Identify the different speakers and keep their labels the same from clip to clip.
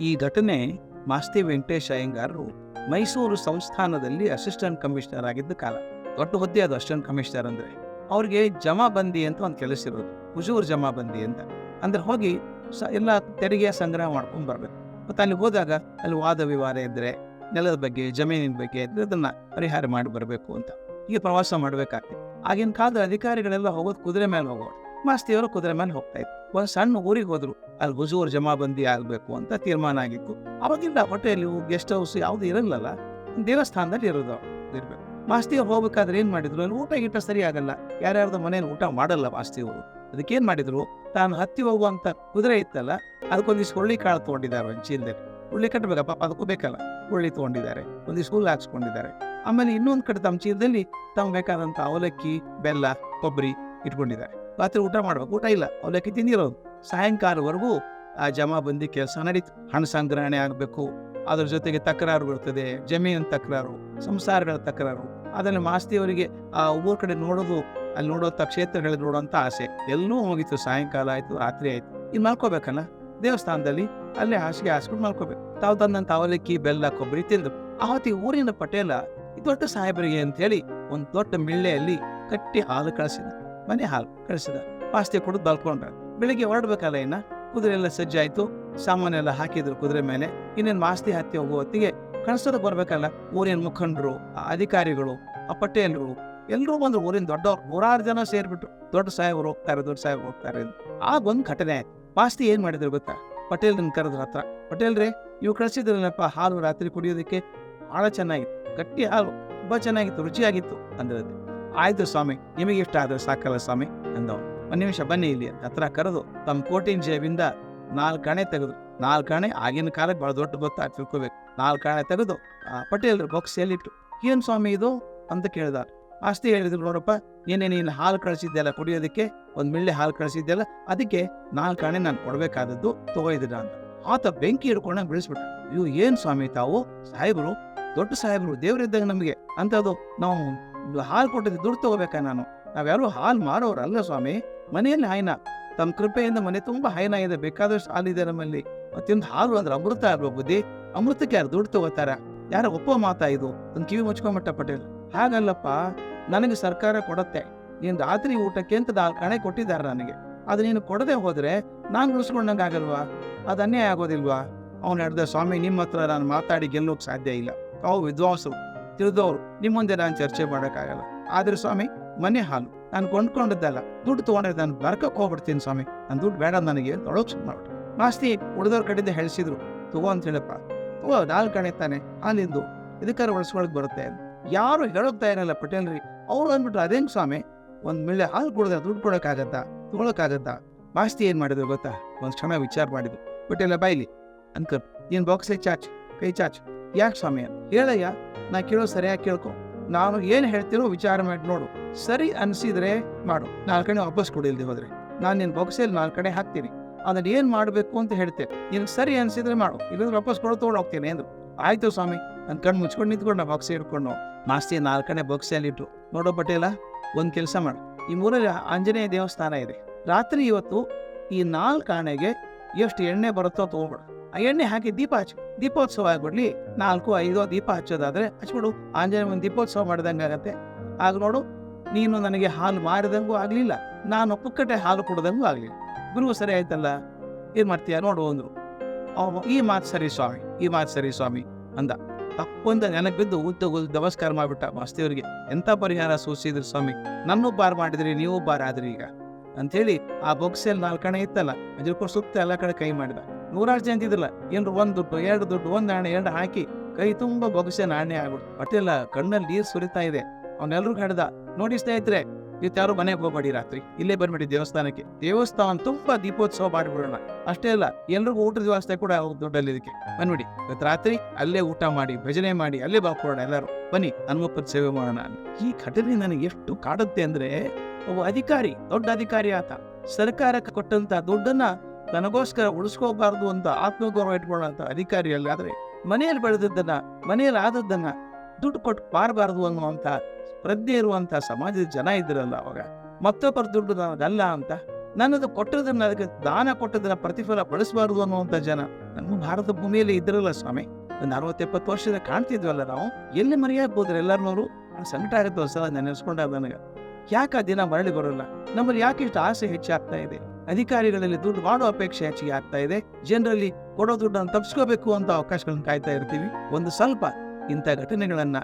Speaker 1: ಈ ಘಟನೆ ಮಾಸ್ತಿ ವೆಂಕಟೇಶ್ ಅಯ್ಯಂಗಾರರು ಮೈಸೂರು ಸಂಸ್ಥಾನದಲ್ಲಿ ಅಸಿಸ್ಟೆಂಟ್ ಕಮಿಷನರ್ ಆಗಿದ್ದ ಕಾಲ. ದೊಡ್ಡ ಹುದ್ದೆ ಅದು ಅಸಿಸ್ಟೆಂಟ್ ಕಮಿಷನರ್ ಅಂದ್ರೆ. ಅವ್ರಿಗೆ ಜಮಾಬಂದಿ ಅಂತ ಒಂದು ಕೆಲಸ ಇರೋದು. ಹುಜೂರ್ ಜಮಾಬಂದಿ ಅಂತ. ಅಂದ್ರೆ ಹೋಗಿ ಸ ಎಲ್ಲ ತೆರಿಗೆ ಸಂಗ್ರಹ ಮಾಡ್ಕೊಂಡು ಬರಬೇಕು. ಮತ್ತು ಅಲ್ಲಿ ಹೋದಾಗ ಅಲ್ಲಿ ವಾದ ವಿವಾದ ಇದ್ದರೆ ನೆಲದ ಬಗ್ಗೆ, ಜಮೀನಿನ ಬಗ್ಗೆ ಇದ್ರೆ ಅದನ್ನ ಪರಿಹಾರ ಮಾಡಿ ಬರಬೇಕು ಅಂತ. ಈಗ ಪ್ರವಾಸ ಮಾಡಬೇಕಾಗ್ತದೆ. ಆಗಿನ ಕಾಲದ ಅಧಿಕಾರಿಗಳೆಲ್ಲ ಹೋಗೋದು ಕುದುರೆ ಮೇಲೆ ಹೋಗೋರು. ಮಾಸ್ತಿಯವರು ಕುದುರೆ ಮೇಲೆ ಹೋಗ್ತಾ ಇದ್ರು ಒಂದು ಸಣ್ಣ ಊರಿಗೆ ಹೋದ್ರು. ಅಲ್ಲಿ ಹುಜೂರ್ ಜಮಾಬಂದಿ ಆಗಬೇಕು ಅಂತ ತೀರ್ಮಾನ ಆಗಿತ್ತು. ಅವಾಗಿಲ್ಲ ಹೋಟೆಲ್ ಗೆಸ್ಟ್ ಹೌಸ್ ಯಾವುದು ಇರಲ್ಲಲ್ಲ ದೇವಸ್ಥಾನದಲ್ಲಿ ಇರೋದು ಇರಬೇಕು. ಮಾಸ್ತಿಯವ್ರು ಹೋಗ್ಬೇಕಾದ್ರೆ ಏನು ಮಾಡಿದ್ರು? ಅಲ್ಲಿ ಊಟ ಗೀಟ ಸರಿ ಆಗಲ್ಲ. ಯಾರ್ಯಾರ್ದು ಮನೇಲಿ ಊಟ ಮಾಡಲ್ಲ ಮಾಸ್ತಿಯವರು ಅದಕ್ಕೆ ಏನ್ ಮಾಡಿದ್ರು? ತಾನು ಹತ್ತಿ ಹೋಗುವಂತ ಕುದುರೆ ಇತ್ತಲ್ಲ ಅದಕ್ಕೊಂದಿಷ್ಟು ಹುಳ್ಳಿ ಕಾಳು ತಗೊಂಡಿದ್ದಾರೆ ಒಂದು ಚೀಲದಲ್ಲಿ. ಹುಳ್ಳಿ ಕಟ್ಟಬೇಕ ಪಾಪ ಅದಕ್ಕೂ ಬೇಕಲ್ಲ. ಹುಳ್ಳಿ ತಗೊಂಡಿದ್ದಾರೆ. ಒಂದಿಷ್ಟು ಹುಲ್ಲು ಹಾಕ್ಸ್ಕೊಂಡಿದ್ದಾರೆ. ಆಮೇಲೆ ಇನ್ನೊಂದು ಕಡೆ ತಮ್ಮ ಚೀಲದಲ್ಲಿ ತಮ್ಗೆ ಬೇಕಾದಂಥ ಅವಲಕ್ಕಿ, ಬೆಲ್ಲ, ಕೊಬ್ಬರಿ ಇಟ್ಕೊಂಡಿದ್ದಾರೆ. ರಾತ್ರಿ ಊಟ ಮಾಡ್ಬೇಕು. ಊಟ ಇಲ್ಲ. ಅವಲಕ್ಕಿ ತಿಂದಿರೋದು. ಸಾಯಂಕಾಲವರೆಗೂ ಆ ಜಮಾ ಬಂದಿ ಕೆಲಸ ನಡೀತು. ಹಣ ಸಂಗ್ರಹಣೆ ಆಗಬೇಕು. ಅದ್ರ ಜೊತೆಗೆ ತಕರಾರು ಬರ್ತದೆ. ಜಮೀನಿನ ತಕರಾರು ಸಂಸಾರಗಳ ತಕರಾರು. ಅದನ್ನು ಮಾಸ್ತಿಯವರಿಗೆ ಆ ಊರ ಕಡೆ ನೋಡೋದು, ಅಲ್ಲಿ ನೋಡೋಂಥ ಕ್ಷೇತ್ರಗಳಲ್ಲಿ ನೋಡೋಂಥ ಆಸೆ. ಎಲ್ಲೂ ಹೋಗಿತ್ತು. ಸಾಯಂಕಾಲ ಆಯಿತು, ರಾತ್ರಿ ಆಯ್ತು. ಇಲ್ಲಿ ಮಲ್ಕೋಬೇಕಲ್ಲ? ದೇವಸ್ಥಾನದಲ್ಲಿ ಅಲ್ಲೇ ಹಾಸಿಗೆ ಹಾಸ್ಕೊಂಡು ಮಲ್ಕೋಬೇಕು. ತಾವು ತಂದಂಥ ಅವಲಕ್ಕಿ, ಬೆಲ್ಲ, ಕೊಬ್ಬರಿ ತಿಂದು. ಆವತ್ತಿಗೆ ಊರಿನ ಪಟೇಲ ದೊಡ್ಡ ಸಾಹೇಬರಿಗೆ ಅಂತ ಹೇಳಿ ಒಂದು ದೊಡ್ಡ ಮಿಳ್ಳೆಯಲ್ಲಿ ಕಟ್ಟಿ ಹಾಲು ಕಳಿಸಿದ ಮನೆ ಹಾಲು ಕಳಿಸಿದ. ಪಾಸ್ತಿ ಕೊಡೋದು ಬಲ್ಕೊಂಡ ಬೆಳಿಗ್ಗೆ ಹೊರಡ್ಬೇಕಲ್ಲ ಇನ್ನ ಕುದುರೆ ಎಲ್ಲ ಸಜ್ಜಾಯ್ತು. ಸಾಮಾನೆಲ್ಲ ಹಾಕಿದ್ರು ಕುದುರೆ ಮೇಲೆ. ಇನ್ನೇನು ಮಾಸ್ತಿ ಹತ್ತಿ ಹೋಗುವ ಹೊತ್ತಿಗೆ ಕಳಿಸೋದಕ್ಕೆ ಬರ್ಬೇಕಲ್ಲ ಊರಿನ ಮುಖಂಡರು ಅಧಿಕಾರಿಗಳು, ಆ ಪಟೇಲರು. ಎಲ್ಲರೂ ಬಂದ್ರು ಊರಿನ ದೊಡ್ಡವ್ರು. ನೂರಾರು ಜನ ಸೇರ್ಬಿಟ್ರು. ದೊಡ್ಡ ಸಾಹೇಬರು ಹೋಗ್ತಾರೆ, ದೊಡ್ಡ ಸಾಹೇಬರು ಹೋಗ್ತಾರೆ. ಆಗ ಒಂದು ಘಟನೆ ಆಯ್ತು. ಮಾಸ್ತಿ ಏನ್ ಮಾಡಿದ್ರು ಗೊತ್ತಾ? ಪಟೇಲ್ರನ್ನ ಕರೆದ್ರ ಹತ್ರ. ಪಟೇಲ್ರೇ ಇವು ಕಳಿಸಿದ್ರಲ್ಲಪ್ಪ ಹಾಲು ರಾತ್ರಿ ಕುಡಿಯೋದಕ್ಕೆ ಬಹಳ ಚೆನ್ನಾಗಿತ್ತು. ಗಟ್ಟಿ ಹಾಲು. ತುಂಬಾ ಚೆನ್ನಾಗಿತ್ತು, ರುಚಿಯಾಗಿತ್ತು. ಅಂದ್ರದ್ದು. ಆಯ್ತು ಸ್ವಾಮಿ, ನಿಮಗೆ ಇಷ್ಟ ಆದ್ರೆ ಸಾಕಲ್ಲ ಸ್ವಾಮಿ ಅಂದ ಒಂದು ನಿಮಿಷ ಬನ್ನಿ ಇಲ್ಲಿ, ಹತ್ರ ಕರೆದು ತಮ್ಮ ಕೋಟಿನ ಜೇಬಿಂದ ನಾಲ್ಕು ಅಣೆ ತೆಗೆದು ನಾಲ್ಕು ಕಾಣೆ ಆಗಿನ ಕಾಲಕ್ಕೆ ಬಹಳ ದೊಡ್ಡ ಭಕ್ತ ತಿಳ್ಕೋಬೇಕು. ನಾಲ್ಕು ಅಣೆ ತೆಗೆದು ಆ ಬಾಕ್ಸ್ ಎಲ್ಲಿಟ್ಟು ಏನ್ ಸ್ವಾಮಿ ಇದು? ಅಂತ ಕೇಳಿದ. ಆಸ್ತಿ ಹೇಳಿದ್ರು ನೋಡಪ್ಪ ಏನೇ ನೀನು ಹಾಲು ಕಳಿಸಿದ್ದೆಲ್ಲ ಕುಡಿಯೋದಕ್ಕೆ, ಒಂದು ಮಿಳ್ಳೆ ಹಾಲು ಕಳಿಸಿದ್ದೆಲ್ಲ, ಅದಕ್ಕೆ ನಾಲ್ಕು ಕಾಣೆ ನಾನು ಕೊಡಬೇಕಾದದ್ದು ತಗೋಯಿದ್ದೀರ ಅಂತ. ಆತ ಬೆಂಕಿ ಹಿಡ್ಕೊಂಡ ಬೆಳೆಸ್ಬಿಟ್ಟ ಇವು ಏನ್ ಸ್ವಾಮಿ ತಾವು? ಸಾಹೇಬರು, ದೊಡ್ಡ ಸಾಹೇಬರು, ದೇವರಿದ್ದಾಗ ನಮಗೆ. ಅಂತದು ನಾವು ಹಾಲು ಕೊಟ್ಟಿದ್ದು ದುಡ್ಡು ತಗೋಬೇಕಾ ನಾನು? ನಾವ್ಯಾರು ಹಾಲು ಮಾರೋರು ಅಲ್ಲ ಸ್ವಾಮಿ. ಮನೆಯಲ್ಲಿ ಹೈನ ತಮ್ಮ ಕೃಪೆಯಿಂದ ಮನೆ ತುಂಬಾ ಹೈನ ಇದೆ. ಬೇಕಾದಷ್ಟು ಹಾಲಿದೆ ನಮ್ಮಲ್ಲಿ. ಮತ್ತೊಂದು ಹಾಲು ಅಂದ್ರೆ ಅಮೃತ ಅಲ್ವಾ ಬುದ್ಧಿ? ಅಮೃತಕ್ಕೆ ಯಾರು ದುಡ್ಡು ತಗೋತಾರ? ಯಾರ ಒಪ್ಪೋ ಮಾತಾ ಇದು? ಒಂದು ಕಿವಿ ಮುಚ್ಕೊಂಬಿಟ್ಟ ಪಟೇಲ್. ಹಾಗಲ್ಲಪ್ಪ, ನನಗೆ ಸರ್ಕಾರ ಕೊಡತ್ತೆ. ನೀನು ರಾತ್ರಿ ಊಟಕ್ಕೆ ಅಂತ ನಾಲ್ಕು ಹಣೆ ಕೊಟ್ಟಿದ್ದಾರೆ ನನಗೆ. ಅದು ನೀನು ಕೊಡದೆ ಹೋದ್ರೆ ನಾನು ಉಳಿಸ್ಕೊಂಡಂಗೆ ಆಗಲ್ವಾ? ಅದು ಅನ್ಯಾಯ ಆಗೋದಿಲ್ವಾ? ಅವ್ನು ಹೇಳ್ದ, ಸ್ವಾಮಿ ನಿಮ್ಮ ಹತ್ರ ನಾನು ಮಾತಾಡಿ ಗೆಲ್ಲೋಕೆ ಸಾಧ್ಯ ಇಲ್ಲ. ಅವು ವಿದ್ವಾಂಸರು. ತಿಳಿದವರು ನಿಮ್ಮ ಮುಂದೆ ನಾನು ಚರ್ಚೆ ಮಾಡೋಕ್ಕಾಗಲ್ಲ. ಆದ್ರೆ ಸ್ವಾಮಿ, ಮನೆ ಹಾಲು. ನಾನು ಕೊಂಡ್ಕೊಂಡಿದ್ದಲ್ಲ ದುಡ್ಡು ತೊಗೊಂಡ್ರೆ ನಾನು ಬರ್ಕಕ್ಕೆ ಹೋಗ್ಬಿಡ್ತೀನಿ ಸ್ವಾಮಿ. ನಾನು ದುಡ್ಡು ಬೇಡ, ನನಗೆ ತೊಳೋಕ್ ಶುರು ಮಾಡ್ಬಿಟ್ಟು ಮಾಸ್ತಿ ಉಳಿದವ್ರ ಕಡೆಯಿಂದ ಹೇಳಿಸಿದ್ರು, ತಗೋ ಅಂತ ಹೇಳಪ್ಪ. ತಗೋ ನಾಲ್ಕು ಕಣೆ ತಾನೆ ಹಾಲಿಂದು ಇದಕ್ಕಾರ ಒಳಸ್ಕೊಳಕ್ ಬರುತ್ತೆ ಯಾರು ಹೇಳೋಗ್ತಾ ಇರಲ್ಲ ಪಟೇಲ್ರಿ. ಅವ್ರು ಅಂದ್ಬಿಟ್ರು, ಅದೇನ್ ಸ್ವಾಮಿ? ಒಂದ್ ಮೇಲೆ ಹಾಲು ಕುಡಿದ್ರೆ ದುಡ್ಡು ಕೊಡೋಕ್ಕಾಗತ್ತಾ? ತಗೊಳಕ್ಕಾಗತ್ತಾ? ಮಾಸ್ತಿ ಏನ್ ಮಾಡಿದ್ರು ಗೊತ್ತಾ? ಒಂದ್ ಕ್ಷಣ ವಿಚಾರ ಮಾಡಿದ್ರು. ಪಟೇಲ ಬಾಯ್ಲಿ ಅನ್ಕರ್ ನೀನ್ ಬಾಕ್ಸ್ ಚಾಚ್, ಕೈ ಚಾಚ್. ಯಾಕೆ ಸ್ವಾಮಿ? ಹೇಳಯ್ಯ ನಾ ಕೇಳೋ ಸರಿಯಾಗಿ ಕೇಳ್ಕೊ. ನಾನು ಏನ್ ಹೇಳ್ತೀನೋ ವಿಚಾರ ಮಾಡಿ ನೋಡು. ಸರಿ ಅನ್ಸಿದ್ರೆ ಮಾಡು. ನಾಲ್ಕು ಕಡೆ ವಾಪಸ್ ಕೊಡಿಲ್ದೆ ಹೋದ್ರೆ. ನಾನು ನಿನ್ ಬಾಕ್ಸಲ್ಲಿ ನಾಲ್ಕು ಕಡೆ ಹಾಕ್ತೀನಿ. ಅದನ್ನ ಏನ್ ಮಾಡ್ಬೇಕು ಅಂತ ಹೇಳ್ತೇನೆ ನಿನಗೆ ಸರಿ ಅನ್ಸಿದ್ರೆ ಮಾಡು. ಇಲ್ಲಂದ್ರೆ ವಾಪಸ್ ಕೊಡೋ ತಗೊಂಡು ಹೋಗ್ತೀನಿ ಅಂದ್ರು. ಆಯ್ತು ಸ್ವಾಮಿ. ನನ್ನ ಕಣ್ಣು ಮುಚ್ಕೊಂಡು ನಿಂತ್ಕೊಂಡು ಬಾಕ್ಸ್ ಹಿಡ್ಕೊಂಡು ಮಾಸ್ತಿ ನಾಲ್ಕು ಕಡೆ ಬೊಕ್ಸೆಯಲ್ಲಿಟ್ಟು ನೋಡೋ ಪಟೇಲ, ಒಂದ್ ಕೆಲಸ ಮಾಡು. ಈ ಮೂರಲ್ಲಿ ಆಂಜನೇಯ ದೇವಸ್ಥಾನ ಇದೆ. ರಾತ್ರಿ ಇವತ್ತು ಈ ನಾಲ್ಕು ಆಣೆಗೆ ಎಷ್ಟು ಎಣ್ಣೆ ಬರುತ್ತೋ ತೊಗೊಬೇಡ ಆ ಎಣ್ಣೆ ಹಾಕಿ ದೀಪ ಹಚ್ಚು. ದೀಪೋತ್ಸವ ಆಗ್ಬಿಡ್ಲಿ. ನಾಲ್ಕು, ಐದು ದೀಪ ಹಚ್ಚೋದಾದ್ರೆ ಹಚ್ಬಿಡು. ಆಂಜನೇಯ ದೀಪೋತ್ಸವ ಮಾಡ್ದಂಗೆ ಆಗತ್ತೆ. ಆಗ ನೋಡು, ನೀನು ನನಗೆ ಹಾಲು ಮಾರಿದಂಗೂ ಆಗಲಿಲ್ಲ. ನಾನು ಪುಕ್ಕಟೆ ಹಾಲು ಕುಡ್ದಂಗೂ ಆಗಲಿಲ್ಲ. ಗುರು ಸರಿ ಆಯ್ತಲ್ಲ? ಏನು ಮಾಡ್ತೀಯ? ನೋಡು ಅಂದರು. ಅವ ಈ ಮಾತು ಸರಿ ಸ್ವಾಮಿ, ಈ ಮಾತು ಸರಿ ಸ್ವಾಮಿ ಅಂದ. ತಪ್ಪೊಂದ ನೆನಕ್ ಬಿದ್ದು ಉದ್ದ ನಮಸ್ಕಾರ ಮಾಡ್ಬಿಟ್ಟ ಮಾಸ್ತಿಯವರಿಗೆ ಎಂತ ಪರಿಹಾರ ಸೂಚಿಸಿದ್ರು ಸ್ವಾಮಿ? ನನ್ನೂ ಬಾರ್ ಮಾಡಿದ್ರಿ ನೀವು ಬಾರ್ ಆದ್ರಿ ಈಗ. ಅಂತೇಳಿ ಆ ಬೊಕ್ಸಲ್ಲಿ ನಾಲ್ಕು ಕಣೆ ಇತ್ತಲ್ಲ ಅದ್ರ ಸುತ್ತ ಎಲ್ಲ ಕಡೆ ಕೈ ಮಾಡಿದ. ನೂರಾರು ಜನ ಇದ್ದಿದ್ರಲ್ಲ ಏನ್ರ ಒಂದ್ ದುಡ್ಡು, ಎರಡು ದುಡ್ಡು, ಒಂದ್ ನಾಣೆ ಎರಡು ಹಾಕಿ ಕೈ ತುಂಬಾ ಬೊಗಸೆ ನಾಣ್ಯ ಆಗ್ಬಿಟ್ಟು ಪಟೇಲ ಕಣ್ಣಲ್ಲಿ ನೀರು ಸುರಿತಾ ಇದೆ. ಅವ್ನೆಲ್ರು ಹಿಡ್ದ ನೋಡಿ ಸ್ನೇಹಿತರೆ ಇವತ್ತು ಯಾರು ಮನೆಗೆ ಹೋಗ್ಬೇಡಿ ರಾತ್ರಿ. ಇಲ್ಲೇ ಬಂದ್ಬಿಡಿ ದೇವಸ್ಥಾನಕ್ಕೆ. ದೇವಸ್ಥಾನ ತುಂಬಾ ದೀಪೋತ್ಸವ ಮಾಡಿಬಿಡೋಣ. ಅಷ್ಟೇ ಅಲ್ಲ, ಎಲ್ರಿಗೂ ಊಟದ ವ್ಯವಸ್ಥೆ ಕೂಡ ದುಡ್ಡಲ್ಲಿ ಇದಕ್ಕೆ. ಬಂದ್ಬಿಡಿ. ಇವತ್ತು ರಾತ್ರಿ ಅಲ್ಲೇ ಊಟ ಮಾಡಿ, ಭಜನೆ ಮಾಡಿ, ಅಲ್ಲೇ ಬಾಕೋಣ ಎಲ್ಲರೂ. ಬನ್ನಿ, ಹನುಮಪ್ಪನ ಸೇವೆ ಮಾಡೋಣ. ಈ ಘಟನೆ ನನಗೆ ಎಷ್ಟು ಕಾಡುತ್ತೆ ಅಂದ್ರೆ, ಒಬ್ಬ ಅಧಿಕಾರಿ, ದೊಡ್ಡ ಅಧಿಕಾರಿ ಆತ. ಸರ್ಕಾರಕ್ಕೆ ಕೊಟ್ಟಂತ ದುಡ್ಡನ್ನ ತನಗೋಸ್ಕರ ಉಳಿಸ್ಕೋಬಾರ್ದು ಅಂತ ಆತ್ಮಗೌರವ ಇಟ್ಕೊಳ್ಳೋಂಥ ಅಧಿಕಾರಿ ಆದರೆ ಮನೆಯಲ್ಲಿ ಬೆಳೆದದ್ದನ್ನ, ಮನೆಯಲ್ಲಿ ಆದದ್ದನ್ನ ದುಡ್ಡು ಕೊಟ್ಟು ಪಾರಬಾರದು ಅನ್ನುವಂಥ ಪ್ರಜ್ಞೆ ಇರುವಂಥ ಸಮಾಜದ ಜನ ಇದ್ರಲ್ಲ ಅವಾಗ. ಮತ್ತೊಬ್ಬರ ದುಡ್ಡು ನನ್ನದಲ್ಲ ಅಂತ ನನ್ನದು ಕೊಟ್ಟದನ್ನ ಅದಕ್ಕೆ ದಾನ ಕೊಟ್ಟದನ್ನ ಪ್ರತಿಫಲ ಬಳಸಬಾರದು ಅನ್ನುವಂಥ ಜನ ನಮ್ಮ ಭಾರತ ಭೂಮಿಯಲ್ಲಿ ಇದ್ರಲ್ಲ ಸ್ವಾಮಿ. ಒಂದು ಅರವತ್ತೆಪ್ಪತ್ತು ವರ್ಷದ ಕಾಣ್ತಿದ್ವಲ್ಲ ನಾವು. ಎಲ್ಲಿ ಮರೆಯಾಕ್ ಹೋದ್ರೆ ಎಲ್ಲರನ್ನವರು ಸಂಕಟ ಆಗುತ್ತೆ ಒಂದ್ಸಲ ನೆನೆಸ್ಕೊಂಡಾಗ ನನಗೆ. ಯಾಕೆ ಆ ದಿನ ಮರಳಿ ಬರೋಲ್ಲ? ನಮ್ಮಲ್ಲಿ ಯಾಕೆ ಇಷ್ಟು ಆಸೆ ಹೆಚ್ಚಾಗ್ತಾ ಇದೆ? ಅಧಿಕಾರಿಗಳಲ್ಲಿ ದುಡ್ಡು ಮಾಡೋ ಅಪೇಕ್ಷೆ ಹೆಚ್ಚಿಗೆ ಆಗ್ತಾ ಇದೆ. ಜನರಲ್ಲಿ ಕೊಡೋ ದುಡ್ಡನ್ನು ತಪ್ಪಿಸ್ಕೋಬೇಕು ಅಂತ ಅವಕಾಶಗಳನ್ನು ಕಾಯ್ತಾ ಇರ್ತೀವಿ. ಒಂದು ಸ್ವಲ್ಪ ಇಂಥ ಘಟನೆಗಳನ್ನ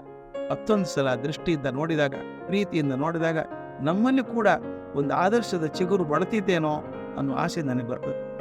Speaker 1: ಮತ್ತೊಂದು ಸಲ ದೃಷ್ಟಿಯಿಂದ ನೋಡಿದಾಗ, ಪ್ರೀತಿಯಿಂದ ನೋಡಿದಾಗ ನಮ್ಮಲ್ಲಿ ಕೂಡ ಒಂದು ಆದರ್ಶದ ಚಿಗುರು ಬಳತಿದ್ದೇನೋ ಅನ್ನೋ ಆಸೆ ನನಗೆ ಬರ್ತದೆ.